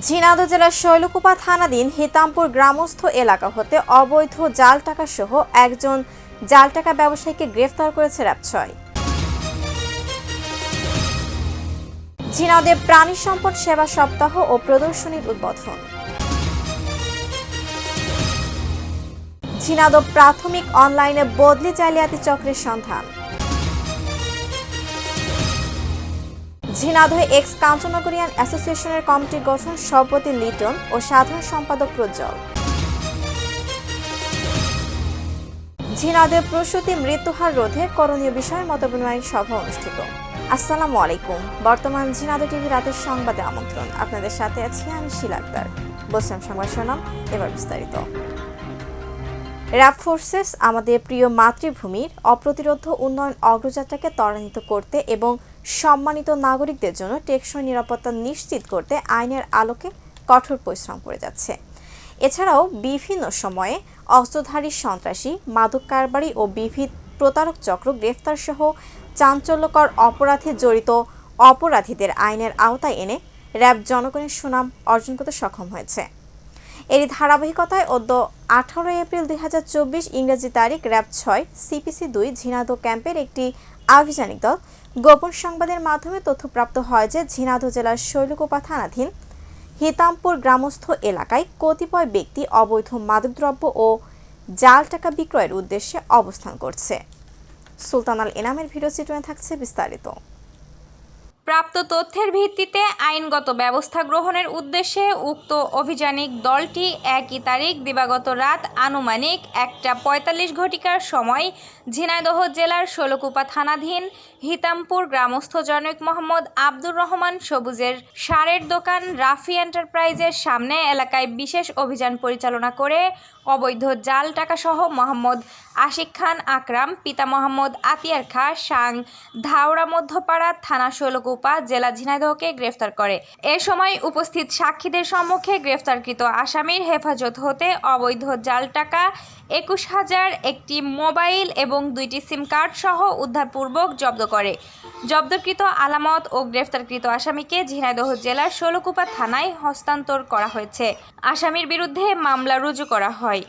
ঝিনাইদহ জেলার শৈলকুপা থানাধীন হিতামপুর গ্রামস্থ এলাকা হতে অবৈধ জাল টাকা সহ একজন জাল টাকা ব্যবসায়ীকে গ্রেফতার করেছে র্যাব ছয়। ঝিনাইদে প্রাণী সম্পদ সেবা সপ্তাহ ও প্রদর্শনীর উদ্বোধন। ঝিনাইদহ প্রাথমিক অনলাইনে বদলি জালিয়াতি চক্রের সন্ধান। ঝিনাইদহ এক্স কাঞ্চনগরিয়ান অ্যাসোসিয়েশনের কমিটি গঠন সভাপতি লিটন ও সাধারণ সম্পাদক প্রজ্জ্বল। ঝিনাইদহ প্রসূতি মৃত্যুহার রোধে করণীয় বিষয়ে মতবিনিময় সভা অনুষ্ঠিত। আসসালামু আলাইকুম। বর্তমান ঝিনাইদহ টিভি রাতের সংবাদে আমন্ত্রণ। আপনাদের সাথে আছি আমি শিলা আক্তার। বলছিলাম সংবাদ শোনাম এবার বিস্তারিত। র্যাব ফোর্সেস আমাদের প্রিয় মাতৃভূমির অপ্রতিরোধ উন্নয়ন অগ্রযাত্রাকে ত্বরান্বিত করতে এবং সম্মানিত নাগরিকদের জন্য টেকসই নিরাপত্তা নিশ্চিত করতে আইনের আলোকে কঠোর পরিশ্রম করে যাচ্ছে। এছাড়াও বিভিন্ন সময়ে অস্ত্রধারী সন্ত্রাসী মাদক কারবারি ও বিবিধ প্রতারক চক্র গ্রেফতার সহ চাঞ্চল্যকর অপরাধে জড়িত অপরাধীদের আইনের আওতায় এনে র্যাব জনগণের সুনাম অর্জন করতে সক্ষম হয়েছে। এরই ধারাবাহিকতায় অদ্য আঠারোই এপ্রিল দুই হাজার চব্বিশ ইংরেজি তারিখ র্যাব ছয়, সিপিসি দুই, ঝিনাইদহ ক্যাম্পের একটি আভিযানিক দল গোপন সংবাদের মাধ্যমে তথ্যপ্রাপ্ত হয় যে ঝিনাইদহ জেলার শৈলকোপা থানাধীন হিতামপুর গ্রামস্থ এলাকায় কতিপয় ব্যক্তি অবৈধ মাদকদ্রব্য ও জাল টাকা বিক্রয়ের উদ্দেশ্যে অবস্থান করছে। সুলতানাল এনামের ভিডিও চিত্রণে থাকছে বিস্তারিত। প্রাপ্ত তথ্যের ভিত্তিতে আইনগত ব্যবস্থা গ্রহণের উদ্দেশ্যে উক্ত অভিযানিক দলটি একই তারিখ দিবাগত রাত আনুমানিক একটা পঁয়তাল্লিশ ঘটিকার সময় ঝিনাইদহ জেলার ষোলকুপা থানাধীন হিতামপুর গ্রামস্থ জনৈক মোহাম্মদ আব্দুর রহমান সবুজের সারের দোকান রাফি এন্টারপ্রাইজের সামনে এলাকায় বিশেষ অভিযান পরিচালনা করে অবৈধ জাল টাকাসহ মোহাম্মদ আশিক খান আকরাম, পিতা মোহাম্মদ আতিয়ার খা সাং, ধাওড়া মধ্যপাড়া থানা শৈলকুপা জেলা ঝিনাইদহকে গ্রেফতার করে। এ সময় উপস্থিত সাক্ষীদের সম্মুখে গ্রেফতারকৃত আসামির হেফাজত হতে অবৈধ জাল টাকা, একুশ হাজার একটি মোবাইল এবং দুইটি সিম কার্ড সহ উদ্ধারপূর্বক জব্দ করে। জব্দকৃত আলামত ও গ্রেফতারকৃত আসামিকে ঝিনাইদহ জেলার ষোলকুপা থানায় হস্তান্তর করা হয়েছে। আসামির বিরুদ্ধে মামলা রুজু করা হয়।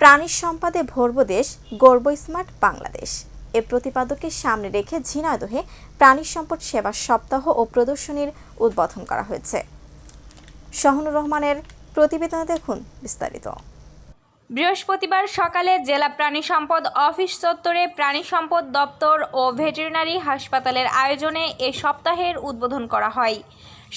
প্রাণী সম্পদে ভরব দেশ, গর্ব স্মার্ট বাংলাদেশ। এ প্রতিপাদককে সামনে রেখে ঝিনাইদহে প্রাণী সম্পদ সেবা সপ্তাহ ও প্রদর্শনীর উদ্বোধন করা হয়েছে। শাহনুর রহমানের প্রতিবেদনে দেখুন বিস্তারিত। বৃহস্পতিবার সকালে জেলা প্রাণী সম্পদ অফিস চত্বরে প্রাণী সম্পদ দপ্তর ও ভেটেরিনারি হাসপাতালের আয়োজনে এ সপ্তাহের উদ্বোধন করা হয়।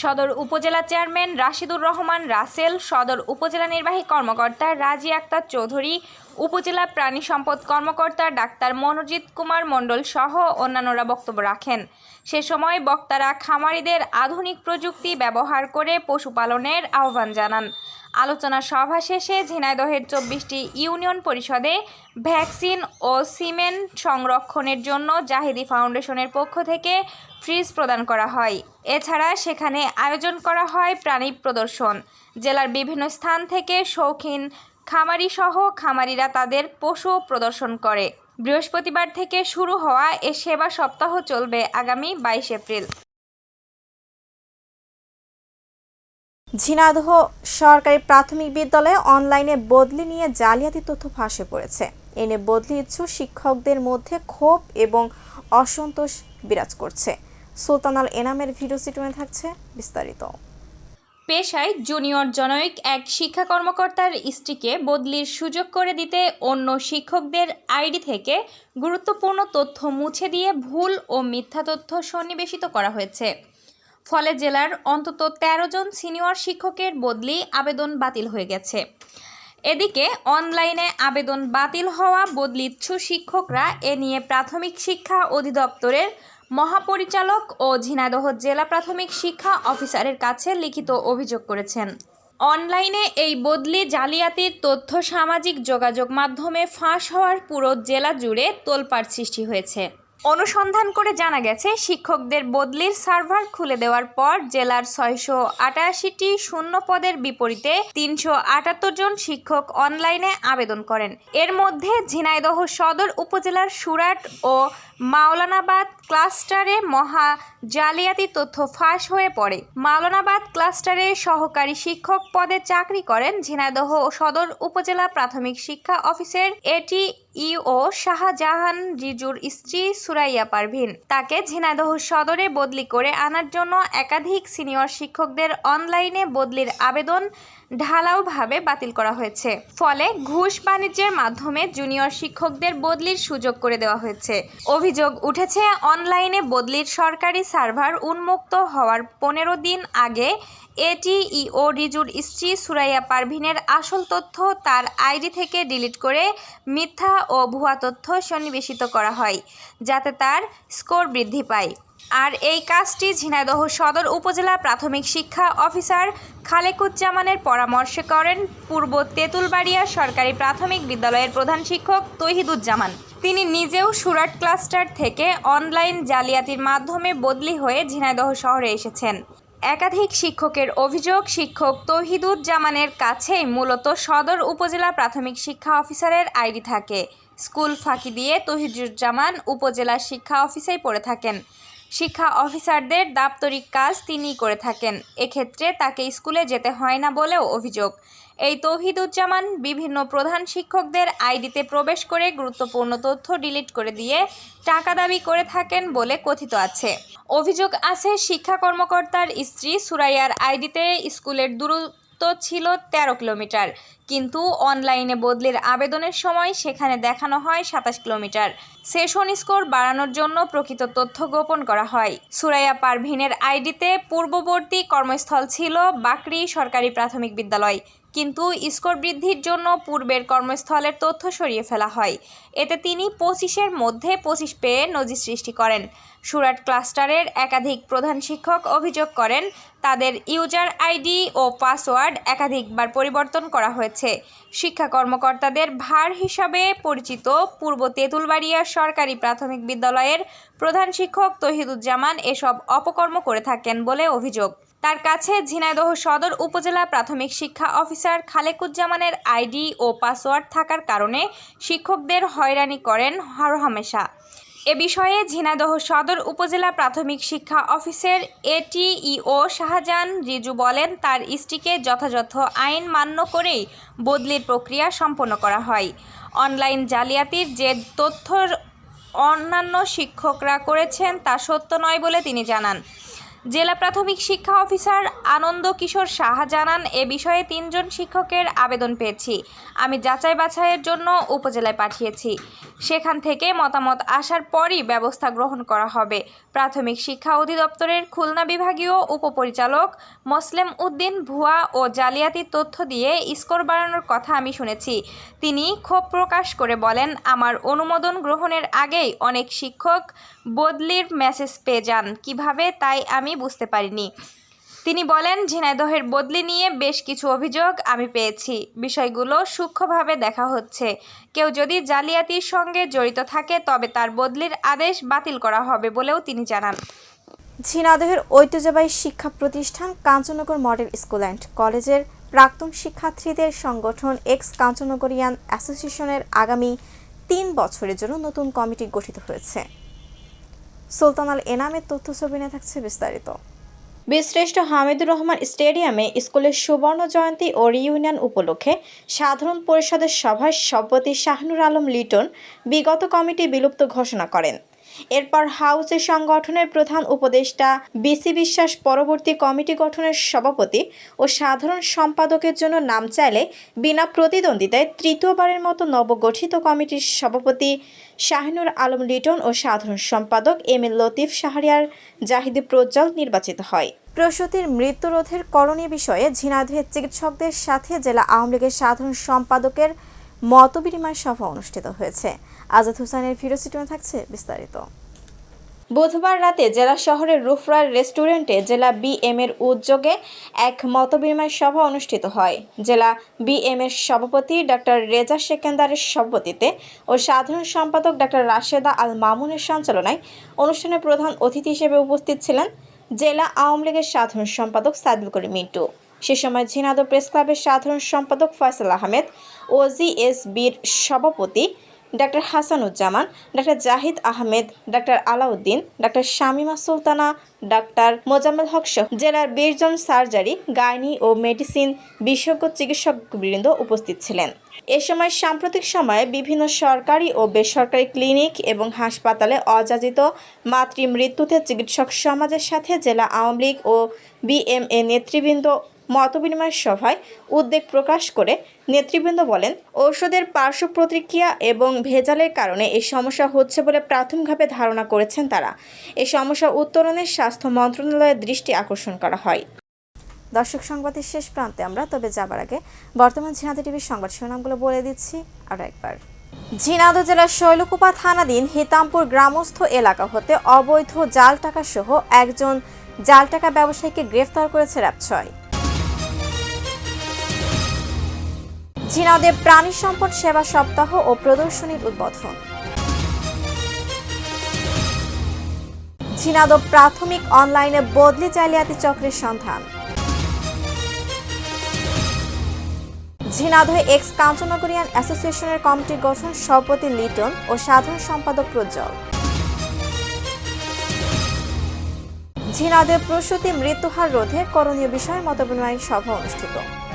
সদর উপজেলা চেয়ারম্যান রাশিদুর রহমান রাসেল, সদর উপজেলা নির্বাহী কর্মকর্তা রাজি আক্তার চৌধুরী উপজেলা প্রাণী সম্পদ কর্মকর্তা ডাক্তার মনোজিৎ কুমার মণ্ডল সহ অন্যান্যরা বক্তব্য রাখেন। সে সময় বক্তারা খামারিদের আধুনিক প্রযুক্তি ব্যবহার করে পশুপালনের আহ্বান জানান। আলোচনা সভা শেষে ঝিনাইদহের চব্বিশটি ইউনিয়ন পরিষদে ভ্যাকসিন ও সিমেন্ট সংরক্ষণের জন্য জাহিদি ফাউন্ডেশনের পক্ষ থেকে ফ্রিজ প্রদান করা হয়। এছাড়া সেখানে আয়োজন করা হয় প্রাণী প্রদর্শন। জেলার বিভিন্ন স্থান থেকে শৌখিন খামারি সহ খামারিরা তাদের পশু প্রদর্শন করে। বৃহস্পতিবার থেকে শুরু হওয়া এ সেবা সপ্তাহ চলবে আগামী বাইশ এপ্রিল। ঝিনাদহ সরকারি প্রাথমিক বিদ্যালয়ে অনলাইনে বদলি নিয়ে জালিয়াতি তথ্য ফাঁসে পড়েছে। এনে বদলি ইচ্ছুক শিক্ষকদের মধ্যে ক্ষোভ এবং অসন্তোষ বিরাজ করছে। সুলতানাল এনামের ভিডিও চিত্রণে থাকছে বিস্তারিত। পেশায় জুনিয়র জনৈক এক শিক্ষা কর্মকর্তার স্ত্রীকে বদলির সুযোগ করে দিতে অন্য শিক্ষকদের আইডি থেকে গুরুত্বপূর্ণ তথ্য মুছে দিয়ে ভুল ও মিথ্যা তথ্য সন্নিবেশিত করা হয়েছে। ফলে জেলার অন্তত ১৩ জন সিনিয়র শিক্ষকের বদলি আবেদন বাতিল হয়ে গেছে। এদিকে অনলাইনে আবেদন বাতিল হওয়া বদলিচ্ছু শিক্ষকরা এ নিয়ে প্রাথমিক শিক্ষা অধিদপ্তরের মহাপরিচালক ও ঝিনাইদহ জেলা প্রাথমিক শিক্ষা অফিসারের কাছে লিখিত অভিযোগ করেছেন। অনলাইনে এই বদলি জালিয়াতির তথ্য সামাজিক যোগাযোগ মাধ্যমে ফাঁস হওয়ার পুরো জেলা জুড়ে তোলপাড় সৃষ্টি হয়েছে। অনুসন্ধান করে জানা গেছে, শিক্ষকদের বদলির সার্ভার খুলে দেওয়ার পর জেলার ছয়শো আটাশিটি শূন্য পদের বিপরীতে তিনশো আটাত্তর জন শিক্ষক অনলাইনে আবেদন করেন। এর মধ্যে ঝিনাইদহ সদর উপজেলার সুরাট ও মাওলানাবাদ ক্লাস্টারে মহা জালিয়াতি তথ্য ফাঁস হয়ে পড়ে। মাওলানাবাদ ক্লাস্টারে সহকারী শিক্ষক পদে চাকরি করেন ঝিনাইদহ সদর উপজেলা প্রাথমিক শিক্ষা অফিসের এটি ইও শাহজাহান রিজুর স্ত্রী সুরাইয়া পারভিন। তাকে ঝিনাইদহ সদরে বদলি করে আনার জন্য একাধিক সিনিয়র শিক্ষকদের অনলাইনে বদলির আবেদন ঢালাওভাবে বাতিল করা হয়েছে। ফলে ঘুষ বাণিজ্যের মাধ্যমে জুনিয়র শিক্ষকদের বদলির সুযোগ করে দেওয়া হয়েছে। অভিযোগ উঠেছে, অনলাইনে বদলির সরকারি সার্ভার উন্মুক্ত হওয়ার পনেরো দিন আগে এটিইও রিজুর স্ত্রী সুরাইয়া পারভিনের আসল তথ্য তার আইডি থেকে ডিলিট করে মিথ্যা ও ভুয়া তথ্য সন্নিবেশিত করা হয়, যাতে তার স্কোর বৃদ্ধি পায়। আর এই কাজটি ঝিনাইদহ সদর উপজেলা প্রাথমিক শিক্ষা অফিসার খালেকুজ্জামানের পরামর্শে করেন পূর্ব তেঁতুলবাড়িয়া সরকারি প্রাথমিক বিদ্যালয়ের প্রধান শিক্ষক তহিদুজ্জামান। তিনি নিজেও সুরাট ক্লাস্টার থেকে অনলাইন জালিয়াতির মাধ্যমে বদলি হয়ে ঝিনাইদহ শহরে এসেছেন। একাধিক শিক্ষকের অভিযোগ, শিক্ষক তহিদুজ্জামানের কাছেই মূলত সদর উপজেলা প্রাথমিক শিক্ষা অফিসারের আইডি থাকে। স্কুল ফাঁকি দিয়ে তহিদুজ্জামান উপজেলা শিক্ষা অফিসেই পড়ে থাকেন। শিক্ষা অফিসারদের দাপ্তরিক কাজ তিনিই করে থাকেন। এক্ষেত্রে তাকে স্কুলে যেতে হয় না বলেও অভিযোগ। এই তৌহিদুজ্জামান বিভিন্ন প্রধান শিক্ষকদের আইডিতে প্রবেশ করে গুরুত্বপূর্ণ তথ্য ডিলিট করে দিয়ে টাকা দাবি করে থাকেন বলে কথিত আছে। অভিযোগ আছে, শিক্ষা কর্মকর্তার স্ত্রী সুরাইয়ার আইডিতে স্কুলের দূরত্ব ছিল তেরো কিলোমিটার। কিন্তু অনলাইনে বদলির আবেদনের সময় সেখানে দেখানো হয় সাতাশ কিলোমিটার। সেশন স্কোর বাড়ানোর জন্য প্রকৃত তথ্য গোপন করা হয়। সুরাইয়া পারভিনের আইডিতে পূর্ববর্তী কর্মস্থল ছিল বাকরি সরকারি প্রাথমিক বিদ্যালয়। কিন্তু স্কোর বৃদ্ধির জন্য পূর্বের কর্মস্থলের তথ্য সরিয়ে ফেলা হয়। এতে তিনি পঁচিশের মধ্যে পঁচিশ পেয়ে নজির সৃষ্টি করেন। সুরাট ক্লাস্টারের একাধিক প্রধান শিক্ষক অভিযোগ করেন, তাদের ইউজার আইডি ও পাসওয়ার্ড একাধিকবার পরিবর্তন করা হয়েছে। শিক্ষা কর্মকর্তাদের ভার হিসাবে পরিচিত পূর্ব তেঁতুলবাড়িয়া সরকারি প্রাথমিক বিদ্যালয়ের প্রধান শিক্ষক তহিদুজ্জামান এসব অপকর্ম করে থাকেন বলে অভিযোগ। তার কাছে ঝিনাইদহ সদর উপজেলা প্রাথমিক শিক্ষা অফিসার খালেকুজ্জামানের আইডি ও পাসওয়ার্ড থাকার কারণে শিক্ষকদের হয়রানি করেন হরহামেশা এ বিষয়ে ঝিনাইদহ সদর উপজেলা প্রাথমিক শিক্ষা অফিসের এটিইও শাহজাহান রিজু বলেন, তার স্ত্রীকে যথাযথ আইন মান্য করেই বদলির প্রক্রিয়া সম্পন্ন করা হয়। অনলাইন জালিয়াতির যে তথ্যর অন্যান্য শিক্ষকরা করেছেন তা সত্য নয় বলে তিনি জানান। জেলা প্রাথমিক শিক্ষা অফিসার আনন্দ কিশোর সাহা জানান, এ বিষয়ে তিনজন শিক্ষকের আবেদন পেয়েছি। আমি যাচাই বাছাইয়ের জন্য উপজেলায় পাঠিয়েছি। সেখান থেকে মতামত আসার পরই ব্যবস্থা গ্রহণ করা হবে। প্রাথমিক শিক্ষা অধিদপ্তরের খুলনা বিভাগীয় উপপরিচালক মোসলেম উদ্দিন ভুয়া ও জালিয়াতির তথ্য দিয়ে স্কোর বাড়ানোর কথা আমি শুনেছি। তিনি ক্ষোভ প্রকাশ করে বলেন, আমার অনুমোদন গ্রহণের আগেই অনেক শিক্ষক বদলির মেসেজ পেয়ে যান। কীভাবে তাই আমি বুঝতে পারিনি। তিনি বলেন, ঝিনাইদহের বদলি নিয়ে বেশ কিছু অভিযোগ আমি পেয়েছি। বিষয়গুলো সূক্ষ্মভাবে দেখা হচ্ছে। কেউ যদি জালিয়াতির সঙ্গে জড়িত থাকে, তবে তার বদলির আদেশ বাতিল করা হবে বলেও তিনি জানান। ঝিনাইদহের ঐতিহ্যবাহী শিক্ষা প্রতিষ্ঠান কাঞ্চনগর মডেল স্কুল অ্যান্ড কলেজের প্রাক্তন শিক্ষার্থীদের সংগঠন এক্স কাঞ্চনগরিয়ান অ্যাসোসিয়েশনের আগামী তিন বছরের জন্য নতুন কমিটি গঠিত হয়েছে। সুলতান আল এনামের তথ্য ছবি নিয়ে থাকছে বিস্তারিত। বীরশ্রেষ্ঠ হামিদুর রহমান স্টেডিয়ামে স্কুলের সুবর্ণ জয়ন্তী ও রিউনিয়ন উপলক্ষে সাধারণ পরিষদের সভায় সভাপতি শাহনুর আলম লিটন বিগত কমিটি বিলুপ্ত ঘোষণা করেন। এরপর হাউসের সংগঠনের প্রধান উপদেষ্টা বিসি বিশ্বাস পরবর্তী কমিটি গঠনের সভাপতি ও সাধারণ সম্পাদকের জন্য নাম চাইলে বিনা প্রতিদ্বন্দ্বিতায় তৃতীয়বারের মতো নবগঠিত কমিটির সভাপতি শাহিনুর আলম লিটন ও সাধারণ সম্পাদক এম এ লতিফ শাহরিয়ার জাহিদি প্রজ্জ্বল নির্বাচিত হয়। প্রসূতির মৃত্যুরোধের করণীয় বিষয়ে ঝিনাইদহের চিকিৎসকদের সাথে জেলা আওয়ামী লীগের সাধারণ সম্পাদকের মতবিনিময় সভা অনুষ্ঠিত হয়েছে। আজাদ হোসেনের ফিরোসিটমে থাকছে বিস্তারিত। বুধবার রাতে জেলা শহরের রুফরার রেস্টুরেন্টে জেলা বিএম এর উদ্যোগে এক মতবিনিময় সভা অনুষ্ঠিত হয়। জেলা বিএম এর সভাপতি ডক্টর রেজা সেকেন্দারের সভাপতিতে ও সাধারণ সম্পাদক ডক্টর রাশেদা আল মামুনের সঞ্চালনায় অনুষ্ঠানে প্রধান অতিথি হিসেবে উপস্থিত ছিলেন জেলা আওয়ামী লীগের সাধারণ সম্পাদক সাইদুল করিম মিন্টু। সে সময় ঝিনাদহ প্রেস ক্লাবের সাধারণ সম্পাদক ফয়সাল আহমেদ ও জিএসবির সভাপতি doctor Hasanuzzaman, doctor Zahid Ahmed, doctor Alauddin, doctor Shamima Sultana, doctor Mozammel Haque সহ জেলার বিশ জন সার্জারি, গাইনি ও মেডিসিন বিশেষজ্ঞ চিকিৎসকবৃন্দ উপস্থিত ছিলেন। এ সময় সাম্প্রতিক সময়ে বিভিন্ন সরকারি ও বেসরকারি ক্লিনিক এবং হাসপাতালে অযাচিত মাতৃ মৃত্যুতে চিকিৎসক সমাজের সাথে জেলা আওয়ামী লীগ ও বিএমএ নেতৃবৃন্দ মতবিনিময় সভায় উদ্বেগ প্রকাশ করে নেতৃবৃন্দ বলেন, ঔষধের পার্শ্ব প্রতিক্রিয়া এবং ভেজালের কারণে এই সমস্যা হচ্ছে বলে প্রাথমিকভাবে ধারণা করেছেন তারা। এই সমস্যা উত্তরণের স্বাস্থ্য মন্ত্রণালয়ের দৃষ্টি আকর্ষণ করা হয়। দর্শক সংবাদের শেষ প্রান্তে আমরা, তবে যাবার আগে বর্তমান ঝিনাদে টিভির সংবাদ শিরোনামগুলো বলে দিচ্ছি আরও একবার। ঝিনাইদহ জেলার শৈলকুপা থানাধীন হিতামপুর গ্রামস্থ এলাকা হতে অবৈধ জাল টাকা সহ একজন জাল টাকা ব্যবসায়ীকে গ্রেফতার করেছে র্যাব ছয়। ঝিনাইদে প্রাণী সম্পদ সেবা সপ্তাহ ও প্রদর্শনীর উদ্বোধন। ঝিনাইদহ প্রাথমিক অনলাইনে বদলি জালিয়াতি চক্রের সন্ধান। ঝিনাইদহ এক্স কাঞ্চনগরিয়ান অ্যাসোসিয়েশনের কমিটি গঠন সভাপতি লিটন ও সাধারণ সম্পাদক প্রজ্জ্বল। ঝিনাইদহ প্রসূতি মৃত্যুহার রোধে করণীয় বিষয়ে মতবিনিময় সভা অনুষ্ঠিত।